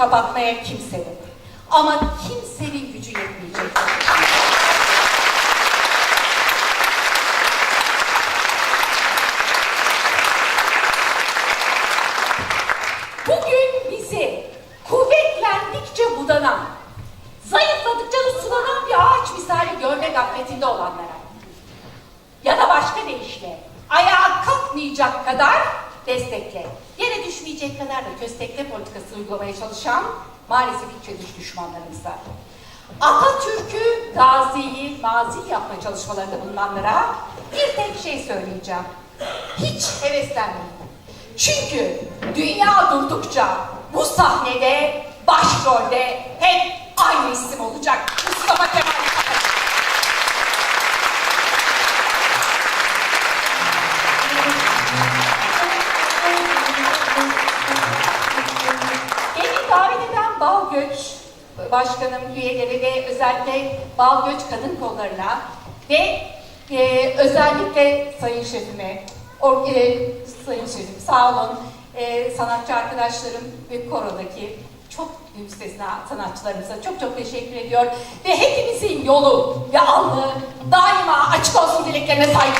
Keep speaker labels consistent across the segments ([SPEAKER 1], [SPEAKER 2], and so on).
[SPEAKER 1] kapatmaya kimsenin. Ama kimsenin gücü yetmeyecek. Bugün bizi kuvvetlendikçe budanan, zayıfladıkça sulanan bir ağaç misali görme gafletinde olanlara ya da başka deyişle ayağa kalkmayacak kadar destekle, yere düşmeyecek kadar da köstekle politikası uygulamaya çalışan maalesef iç ve dış düşmanlarımıza. Atatürk'ü gaziyi mazi yapma çalışmalarında bulunanlara bir tek şey söyleyeceğim. Hiç heveslenmeyin. Çünkü dünya durdukça bu sahnede başrolde hep aynı isim olacak. Mustafa Kemal eden Bal Göç Başkanım, üyeleri ve özellikle Bal Göç Kadın Kollarına ve e, özellikle Sayın Şefime, or, e, Sayın Şefim sağ olun, e, sanatçı arkadaşlarım ve korodaki çok müstesna sanatçılarımıza çok çok teşekkür ediyor. Ve hepimizin yolu ve alnı daima açık olsun dileklerine sahip.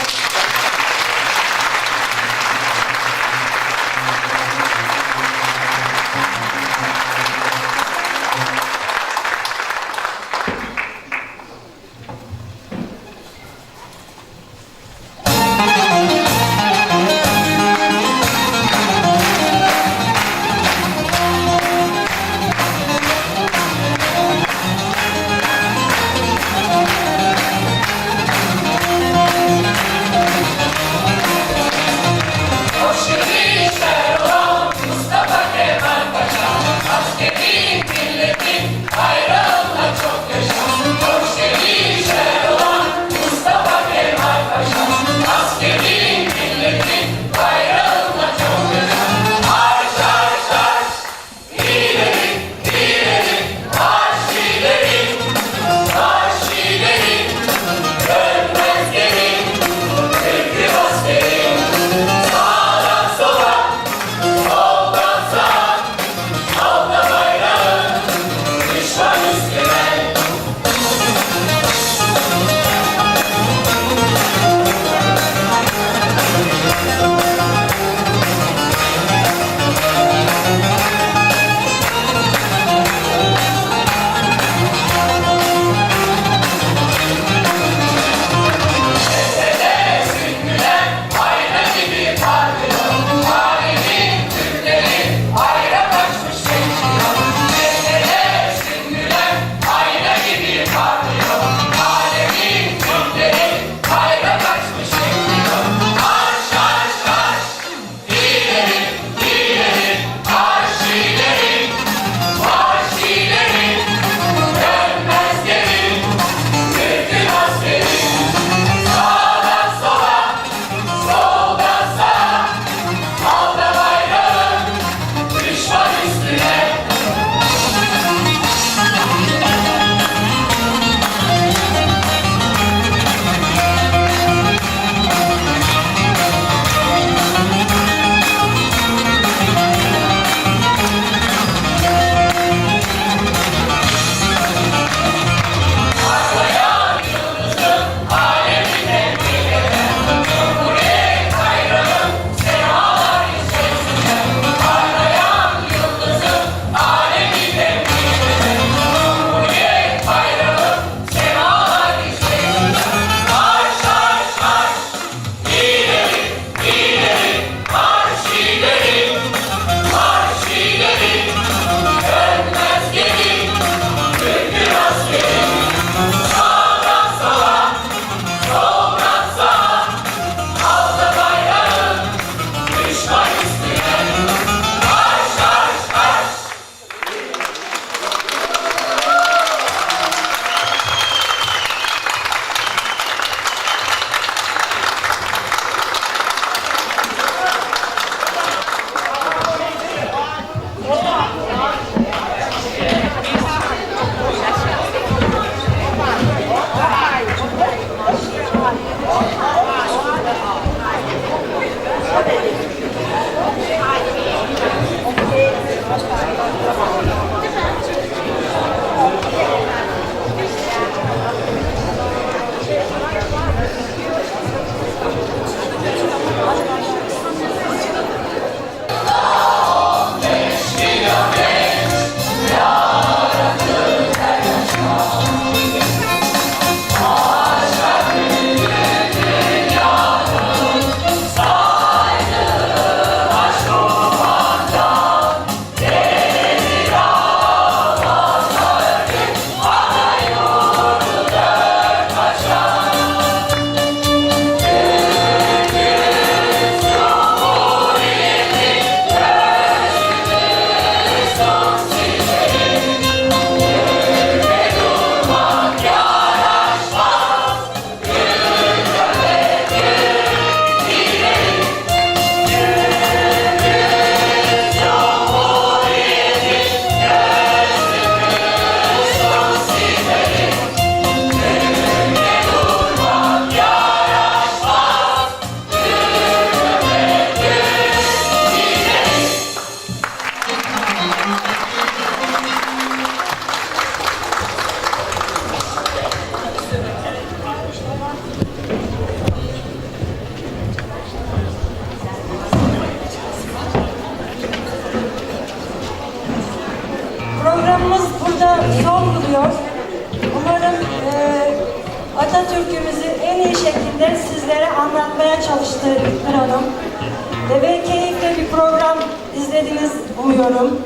[SPEAKER 2] Ve, keyifli bir program izlediniz umuyorum.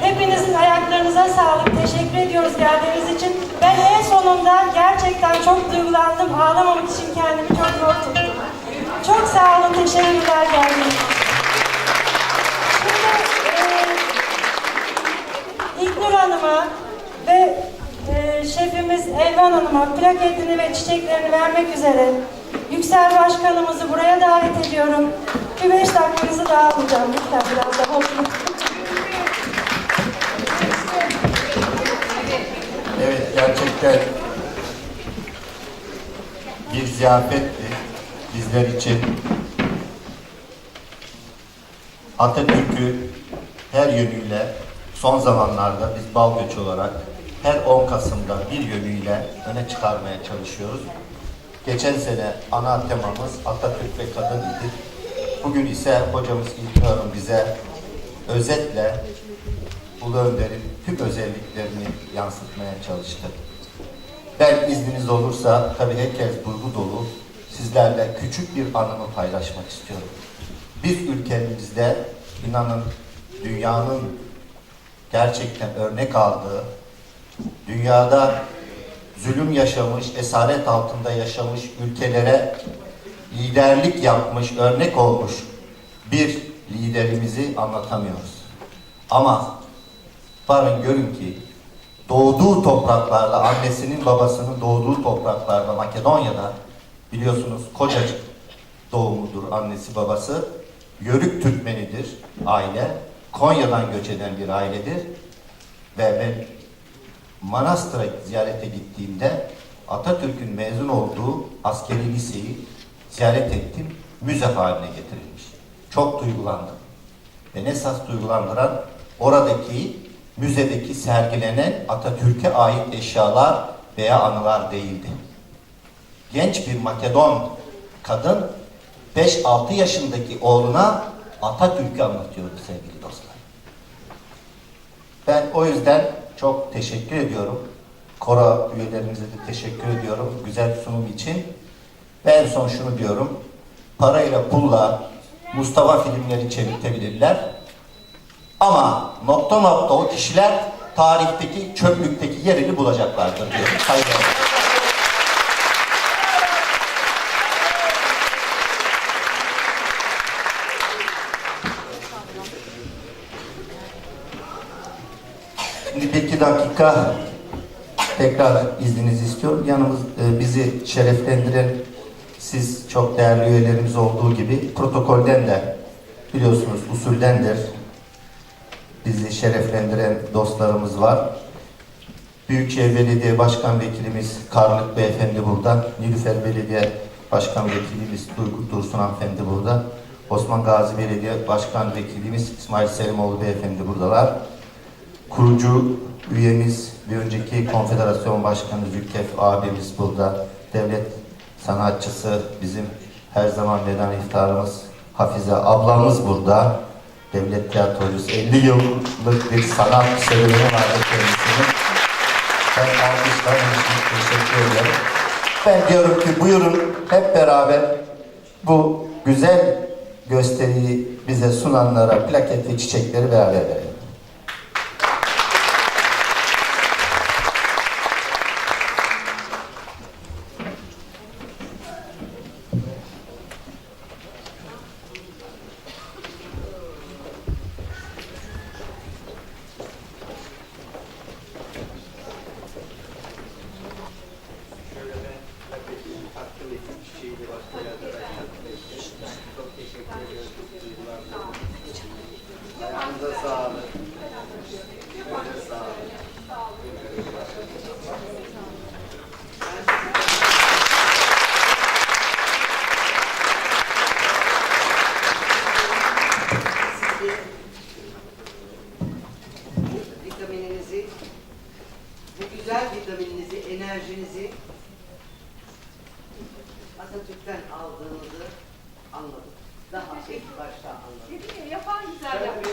[SPEAKER 2] Hepinizin ayaklarınıza sağlık. Teşekkür ediyoruz geldiğiniz için. Ben en sonunda gerçekten çok duygulandım. Ağlamamak için kendimi çok zor tuttum. Çok sağ olun. Teşekkürler geldiğiniz için. E, İlknur Hanım'a ve e, şefimiz Elvan Hanım'a plaketini ve çiçeklerini vermek üzere Yüksel Başkanımızı buraya davet ediyorum. Bir beş dakikanızı daha alacağım. Lütfen biraz daha oturun.
[SPEAKER 3] Evet gerçekten bir ziyafetti bizler için. Atatürk'ü her yönüyle son zamanlarda biz Balgöç olarak her 10 Kasım'da bir yönüyle öne çıkarmaya çalışıyoruz. Geçen sene ana temamız Atatürk ve kadın idi. Bugün ise hocamız Hanım bize özetle Ulu Önder'in tüm özelliklerini yansıtmaya çalıştı. Ben izniniz olursa tabii herkes duygu dolu sizlerle küçük bir anımı paylaşmak istiyorum. Biz ülkemizde inanın dünyanın gerçekten örnek aldığı, dünyada zulüm yaşamış, esaret altında yaşamış ülkelere liderlik yapmış, örnek olmuş bir liderimizi anlatamıyoruz. Ama varın görün ki doğduğu topraklarda, annesinin babasının doğduğu topraklarda Makedonya'da biliyorsunuz kocacık doğumudur annesi babası. Yörük Türkmenidir aile. Konya'dan göç eden bir ailedir. Ve ben Manastır'a ziyarete gittiğimde Atatürk'ün mezun olduğu askeri liseyi ziyaret ettim. Müze haline getirilmiş. Çok duygulandım. Beni esas duygulandıran oradaki müzedeki sergilenen Atatürk'e ait eşyalar veya anılar değildi. Genç bir Makedon kadın 5-6 yaşındaki oğluna Atatürk'ü anlatıyordu sevgili dostlar. Ben o yüzden çok teşekkür ediyorum. Kora üyelerimize de teşekkür ediyorum güzel sunum için. Ve en son şunu diyorum. Parayla pulla Mustafa filmleri çevirtebilirler. Ama nokta nokta o kişiler tarihteki çöplükteki yerini bulacaklardır diyorum. Olsun. Şimdi bir iki dakika tekrar izninizi istiyorum. Yanımız e, bizi şereflendiren çok değerli üyelerimiz olduğu gibi protokolden de biliyorsunuz usuldendir. Bizi şereflendiren dostlarımız var. Büyükşehir Belediye Başkan Vekilimiz Karlık Beyefendi burada. Nilüfer Belediye Başkan Vekilimiz Duygu Dursun Hanımefendi burada. Osman Gazi Belediye Başkan Vekilimiz İsmail Selimoğlu Beyefendi buradalar kurucu üyemiz, bir önceki konfederasyon başkanı Zülkef abimiz burada. Devlet sanatçısı, bizim her zaman veda iftarımız Hafize ablamız burada. Devlet tiyatrocusu, 50 yıllık bir sanat serüveni vardı kendisinin. Ben alkışlarım için teşekkür ederim. Ben diyorum ki buyurun hep beraber bu güzel gösteriyi bize sunanlara plaket ve çiçekleri beraber verelim.
[SPEAKER 4] Şöyle ben paketini takdim ettim çiçeğini başka yerlere Çok teşekkür ediyorum. Duygulandım. Ayağınıza sağlık. Şöyle sağlık.
[SPEAKER 5] Sizi bu vitamininizi, bu güzel vitamininizi, enerjinizi Atatürk'ten aldığınızı anladım. Daha ilk başta anladım.
[SPEAKER 1] Dedim ya yapan güzel yapmış.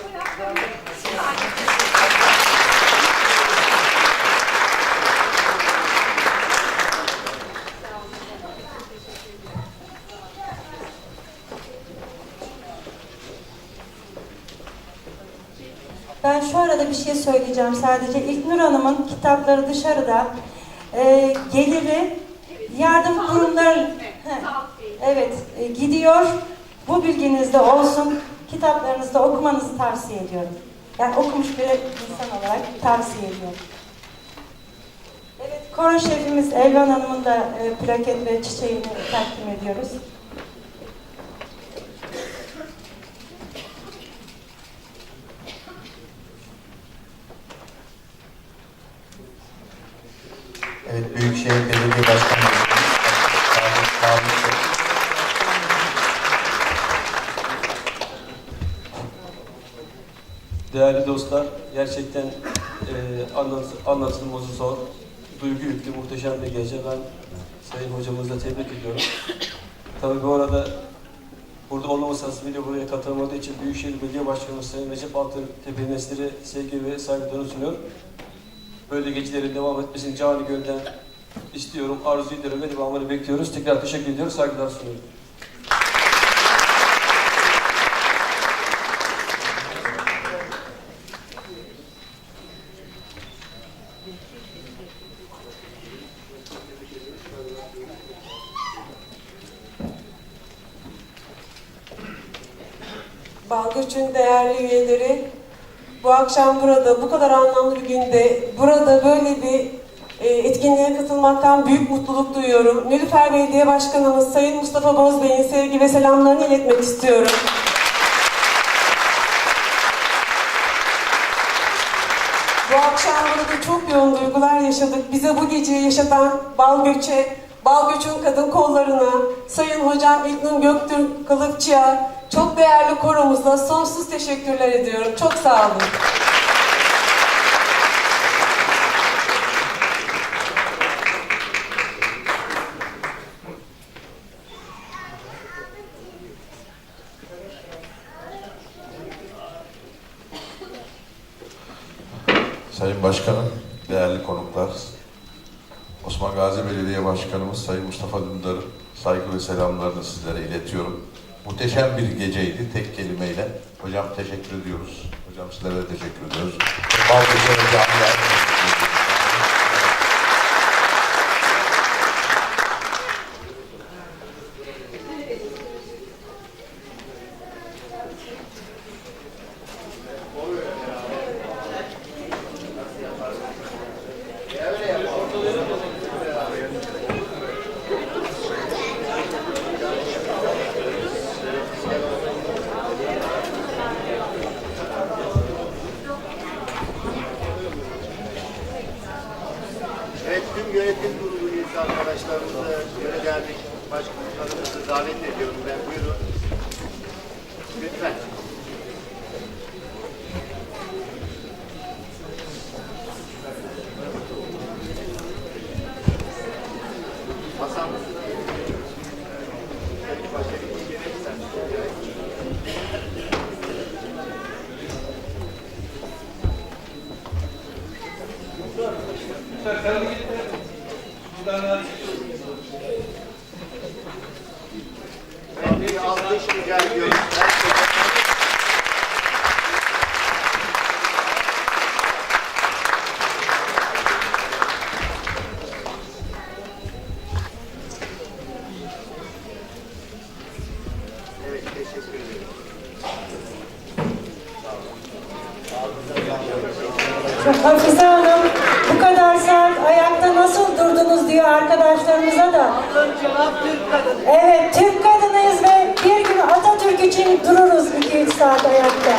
[SPEAKER 2] Bir şey söyleyeceğim sadece. İlknur Hanım'ın kitapları dışarıda. Ee, geliri yardım kurumları evet e, gidiyor. Bu bilginizde olsun. Kitaplarınızda okumanızı tavsiye ediyorum. Yani okumuş bir insan olarak tavsiye ediyorum. Evet, koro şefimiz Elvan Hanım'ın da e, plaket ve çiçeğini takdim ediyoruz.
[SPEAKER 3] Evet, Büyükşehir Belediye Başkanı.
[SPEAKER 6] Değerli dostlar, gerçekten e, anlat, anlatılması zor, duygu yüklü, muhteşem bir gece. Ben Sayın hocamızla tebrik ediyorum. Tabii bu arada burada olmaması hasebiyle buraya katılmadığı için Büyükşehir Belediye Başkanı Sayın Recep Altıntep'in nesleri sevgi ve saygılarını sunuyor. Böyle gecelerin devam etmesini cani gönülden istiyorum, arzu ediyorum ve devamını bekliyoruz. Tekrar teşekkür ediyoruz, saygılar sunuyorum.
[SPEAKER 7] Balgırç'ın değerli üyeleri, bu akşam burada, bu kadar anlamlı bir günde, burada böyle bir etkinliğe katılmaktan büyük mutluluk duyuyorum. Nilüfer Belediye Başkanımız Sayın Mustafa Bozbey'in sevgi ve selamlarını iletmek istiyorum. Bu akşam burada çok yoğun duygular yaşadık. Bize bu geceyi yaşatan Balgöç'e, Balgöç'ün kadın kollarına, Sayın Hocam İlknur Göktürk Kılıfçı'ya, çok değerli koromuza sonsuz teşekkürler ediyorum. Çok sağ olun.
[SPEAKER 8] Sayın Başkanım, değerli konuklar, Osman Gazi Belediye Başkanımız Sayın Mustafa Dündar'ın saygı ve selamlarını sizlere iletiyorum. Muhteşem bir geceydi tek kelimeyle. Hocam teşekkür ediyoruz. Hocam sizlere de teşekkür ediyoruz. Balgöç'e ve camiaya teşekkür ediyoruz.
[SPEAKER 4] Evet, tüm yönetim kurulu üyesi arkadaşlarımızı, yöne geldik başkanlarımızı davet ediyorum ben. Buyurun. Lütfen. Masamız. Başka bir şey gerekirse. Ben bir alkış rica ediyorum.
[SPEAKER 2] İçin dururuz 2-3 saat ayakta.